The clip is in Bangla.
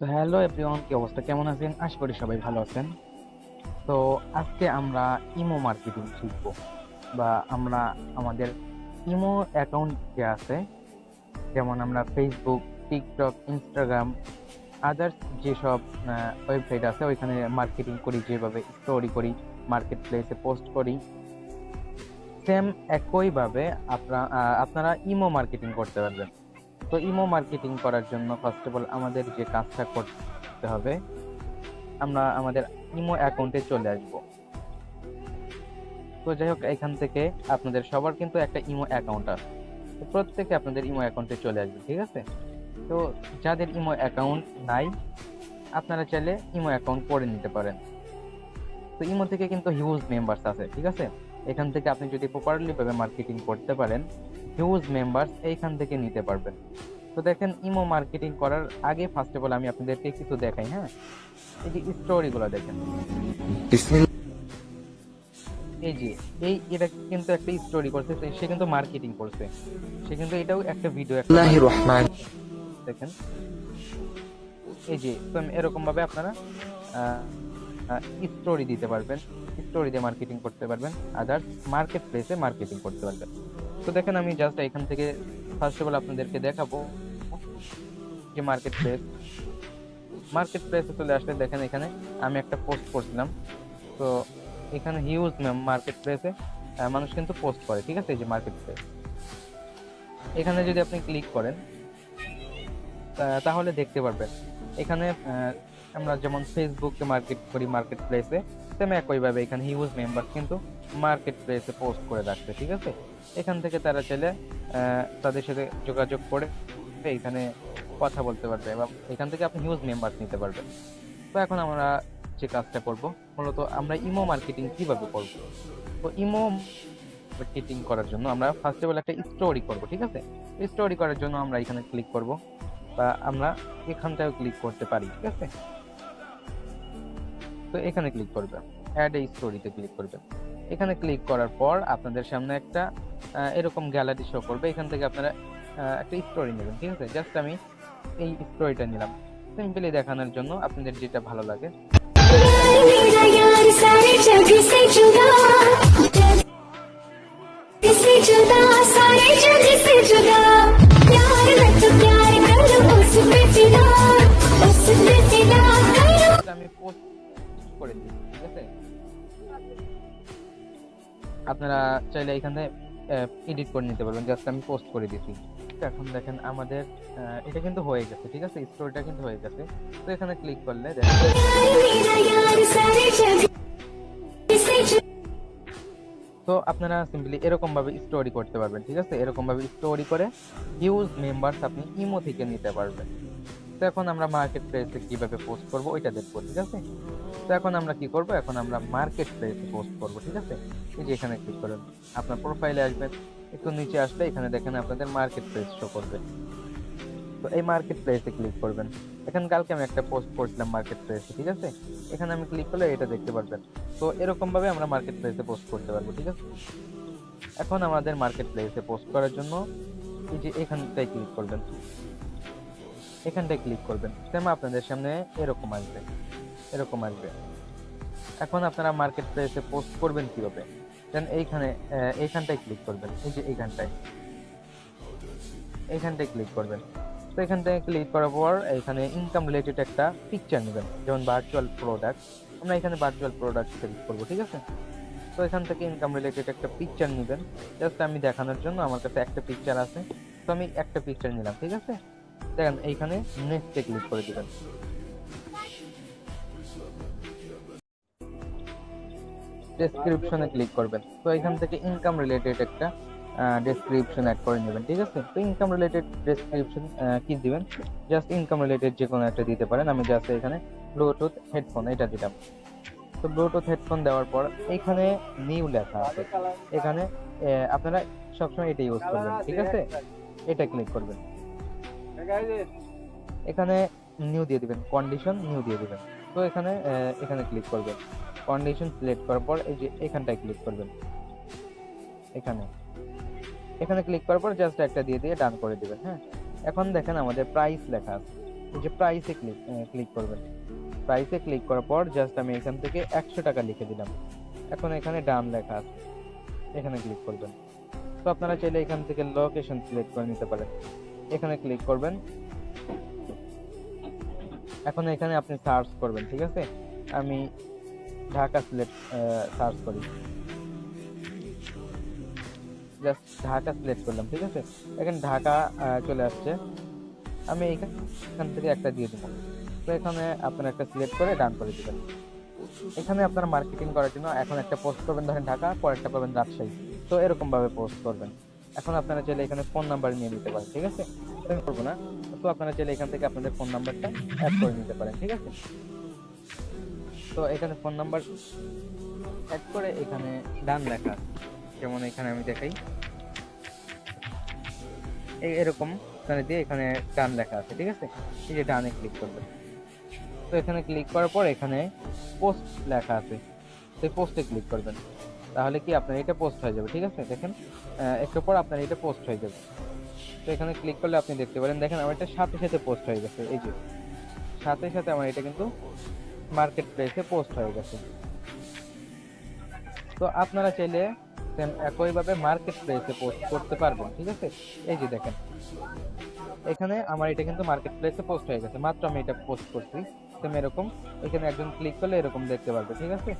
তো হ্যালো এভরিওয়ান, কি অবস্থা? কেমন আছেন? আশা করি সবাই ভালো আছেন। তো আজকে আমরা ইমো মার্কেটিং শিখব, বা আমরা আমাদের ইমো অ্যাকাউন্ট যে আছে, যেমন আমরা ফেসবুক টিকটক ইনস্টাগ্রাম আদার্স যেসব ওয়েবসাইট আছে, ওইখানে মার্কেটিং করি, যেভাবে স্টোরি করি মার্কেট প্লেসে পোস্ট করি সেম একইভাবে আপনারা আপনারা ইমো মার্কেটিং করতে পারবেন। তো ইমো মার্কেটিং করার জন্য ফার্স্ট অফ অল আমাদের যে কাজটা করতে হবে, আমরা আমাদের ইমো অ্যাকাউন্টে চলে আসব। তো যাই হোক, এখান থেকে আপনাদের সবার কিন্তু একটা ইমো অ্যাকাউন্ট আছে। তো প্রত্যেকে আপনাদের ইমো অ্যাকাউন্টে চলে আসবে, ঠিক আছে? তো যাদের ইমো অ্যাকাউন্ট নাই, আপনারা চাইলে ইমো অ্যাকাউন্ট করে নিতে পারেন। তো ইমো থেকে কিন্তু হিউজ মেম্বার্স আছে, ঠিক আছে? এখান থেকে আপনি যদি প্রপারলিভাবে মার্কেটিং করতে পারেন হিউজ মেম্বার্স এইখান থেকে নিতে পারবেন। তো দেখেন ইমো মার্কেটিং করার আগে ফার্স্ট অফ অল আমি আপনাদেরকে কিছু দেখাই হ্যাঁ? এই যে স্টোরিগুলো দেখেন। এই যে এই এটা কিন্তু একটা স্টোরি করছে সে কিন্তু মার্কেটিং করছে। সে কিন্তু এটাও একটা ভিডিও দেখেন। এই যে এরকম ভাবে আপনারা স্টোরি দিতে পারবেন স্টোরি দিয়ে মার্কেটিং করতে পারবেন আদার্স মার্কেট প্লেসে মার্কেটিং করতে পারবেন। তো দেখেন আমি জাস্ট এখান থেকে ফার্স্ট অফ অল আপনাদেরকে দেখাবো যে মার্কেট প্লেস মার্কেট প্লেসে চলে আসলে দেখেন এখানে আমি একটা পোস্ট করছিলাম। তো এখানে হিউজ মার্কেট প্লেসে মানুষ কিন্তু পোস্ট করে, ঠিক আছে? এই যে মার্কেট প্লেস এখানে যদি আপনি ক্লিক করেন তাহলে দেখতে পারবেন। এখানে আমরা যেমন ফেসবুকে মার্কেট করি মার্কেট প্লেসে সেম একইভাবে এখানে হিউজ মেম্বার কিন্তু মার্কেট প্লেসে পোস্ট করে রাখছে, ঠিক আছে? এখান থেকে তারা চাইলে তাদের সাথে যোগাযোগ করে এখানে কথা বলতে পারবে এবং এখান থেকে আপনি হিউজ মেম্বার নিতে পারবেন। তো এখন আমরা যে কাজটা করব, মূলত আমরা ইমো মার্কেটিং কীভাবে করব? তো ইমো মার্কেটিং করার জন্য আমরা ফার্স্ট অফ অল একটা স্টোরি করব, ঠিক আছে? স্টোরি করার জন্য আমরা এখানে ক্লিক করব বা আমরা এখানটাও ক্লিক করতে পারি, ঠিক আছে? তো এখানে ক্লিক করবেন অ্যাড এ স্টোরিতে ক্লিক করবেন এখানে ক্লিক করার পর আপনাদের সামনে একটা আহ, এরকম গ্যালারি শো করবে এখান থেকে আপনারা আহ, একটা স্টোরি নেবেন ঠিক আছে জাস্ট আমি এই স্টোরিটা নিলাম সিম্পলি দেখানোর জন্য আপনাদের যেটা ভালো লাগে मेरा यार सारे जग से जुदा जग से जुदा सारे जग से जुदा আপনারা চাইলে এখানে এডিট করে নিতে পারবেন। জাস্ট আমি পোস্ট করে দিচ্ছি এখন দেখেন আমাদের এটা কিন্তু হয়ে গেছে, ঠিক আছে? স্টোরিটা কিন্তু হয়ে গেছে। তো এখানে ক্লিক করলে তো আপনারা সিম্পলি এরকম ভাবে স্টোরি করতে পারবেন, ঠিক আছে? এরকম ভাবে স্টোরি করে হিউজ মেম্বার্স আপনি ইমো থেকে নিতে পারবেন। তো এখন আমরা মার্কেট প্লেসে কীভাবে পোস্ট করব, ওইটা দেখব, ঠিক আছে? তো এখন আমরা কি করব? এখন আমরা মার্কেট প্লেসে পোস্ট করব, ঠিক আছে? এই যে এখানে ক্লিক করুন। আপনার প্রোফাইলে আসবেন। একটু নিচে আসলে এখানে দেখেন আপনাদের মার্কেট প্লেস শো করবে। তো এই মার্কেট প্লেসে ক্লিক করবেন। এখানে কালকে আমি একটা পোস্ট করছিলাম মার্কেট প্লেসে ঠিক আছে? এখানে আমি ক্লিক করলে এটা দেখতে পারবেন। তো এরকম ভাবে আমরা মার্কেট প্লেসে পোস্ট করতে পারব, ঠিক আছে? এখন আমাদের মার্কেট প্লেসে পোস্ট করার জন্য এই যে এখানটায় ক্লিক করবেন। এখানটায় ক্লিক করবেন। সেম আপনাদের সামনে এরকম আসবে। এরকম আসবে। এখন আপনারা মার্কেট প্লেসে পোস্ট করবেন কীভাবে? দেন এইখানে এইখানটায় ক্লিক করবেন। এই যে এইখানটায়। এইখানটায় ক্লিক করবেন। তো এখান থেকে ক্লিক করার পর এখানে ইনকাম রিলেটেড একটা পিকচার নেবেন। যেমন ভার্চুয়াল প্রোডাক্ট আমরা এখানে ভার্চুয়াল প্রোডাক্ট সিলেক্ট করব, ঠিক আছে? তো এখান থেকে ইনকাম রিলেটেড একটা পিকচার নেবেন। জাস্ট আমি দেখানোর জন্য আমার কাছে একটা পিকচার আছে। তো আমি একটা পিকচার নিলাম, ঠিক আছে? দেখেন, এইখানে নেক্সটে ক্লিক করে দিবেন। ডেসক্রিপশনে ক্লিক করবেন। তো এখান থেকে ইনকাম রিলেটেড একটা ডেসক্রিপশন অ্যাড করে নেবেন, ঠিক আছে? তো ইনকাম রিলেটেড ডেসক্রিপশন কি দিবেন? জাস্ট ইনকাম রিলেটেড যে কোনো একটা দিতে পারেন। আমি জাস্ট এখানে ব্লুটুথ হেডফোন এটা দিলাম। তো ব্লুটুথ হেডফোন দেওয়ার পর এখানে নিউ লেখা আছে। এখানে আপনারা সবসময় এটা ইউজ করবেন, ঠিক আছে? এটা ক্লিক করবেন। এখানে নিউ দিয়ে দিবেন কন্ডিশন নিউ দিয়ে দিবেন। তো এখানে এখানে ক্লিক করবেন। কন্ডিশন সিলেক্ট করার পর এই যে এখানটায় ক্লিক করবেন। এখানে। এখানে ক্লিক করার পর জাস্ট একটা দিয়ে দিয়ে ডান করে দেবেন হ্যাঁ? এখন দেখেন আমাদের প্রাইস লেখা আছে। এই যে প্রাইসে ক্লিক ক্লিক করবেন। প্রাইসে ক্লিক করার পর জাস্ট আমি এখান থেকে একশো টাকা লিখে দিলাম। এখন এখানে ডান লেখা আছে। এখানে ক্লিক করবেন। তো আপনারা চাইলে এখান থেকে লোকেশন সিলেক্ট করে নিতে পারেন। এখানে ক্লিক করবেন। এখন এখানে আপনি সার্চ করবেন, ঠিক আছে? আমি ঢাকা সিলেক্ট সার্চ করি। জাস্ট ঢাকা সিলেক্ট করলাম, ঠিক আছে? এখানে ঢাকা চলে আসছে। আমি এখান থেকে একটা দিয়ে দেবো তো এখানে আপনারা একটা সিলেক্ট করে ডান করে দিবেন। এখানে আপনারা মার্কেটিং করার জন্য এখন একটা পোস্ট করবেন, ধরেন ঢাকা, পরেরটা করবেন রাজশাহী। তো এরকমভাবে পোস্ট করবেন। এখন আপনারা চাইলে এখানে ফোন নাম্বার নিয়ে নিতে পারেন, ঠিক আছে? করব না। তো আপনারা চাইলে এখান থেকে আপনাদের ফোন নাম্বারটা অ্যাড করে নিতে পারেন, ঠিক আছে? তো এখানে ফোন নাম্বার অ্যাড করে এখানে ডান লেখা। যেমন এখানে আমি দেখাই। এই এরকম এখানে দিয়ে এখানে ডান লেখা আছে, ঠিক আছে? এই যে ডানে ক্লিক করবে। তো এখানে ক্লিক করার পর এখানে পোস্ট লেখা আছে। সেই পোস্টে ক্লিক করবেন। তাহলে কি আপনার এটা পোস্ট হয়ে যাবে, ঠিক আছে? দেখেন একটু পর আপনার এটা পোস্ট হয়ে যাবে। তো এখানে ক্লিক করলে আপনি দেখতে পারেন, দেখেন, আমার এটা সাথে সাথে পোস্ট হয়ে গেছে। এই যে, সাথে সাথে আমার এটা কিন্তু মার্কেট প্লেসে পোস্ট হয়ে গেছে। তো আপনারা চাইলে সেম একইভাবে মার্কেট প্লেসে পোস্ট করতে পারবেন, ঠিক আছে? এই যে দেখেন, এখানে আমার এটা কিন্তু মার্কেট প্লেসে পোস্ট হয়ে গেছে। মাত্র আমি এটা পোস্ট করছি সেম এরকম। এখানে একজন ক্লিক করলে এরকম দেখতে পারবে, ঠিক আছে?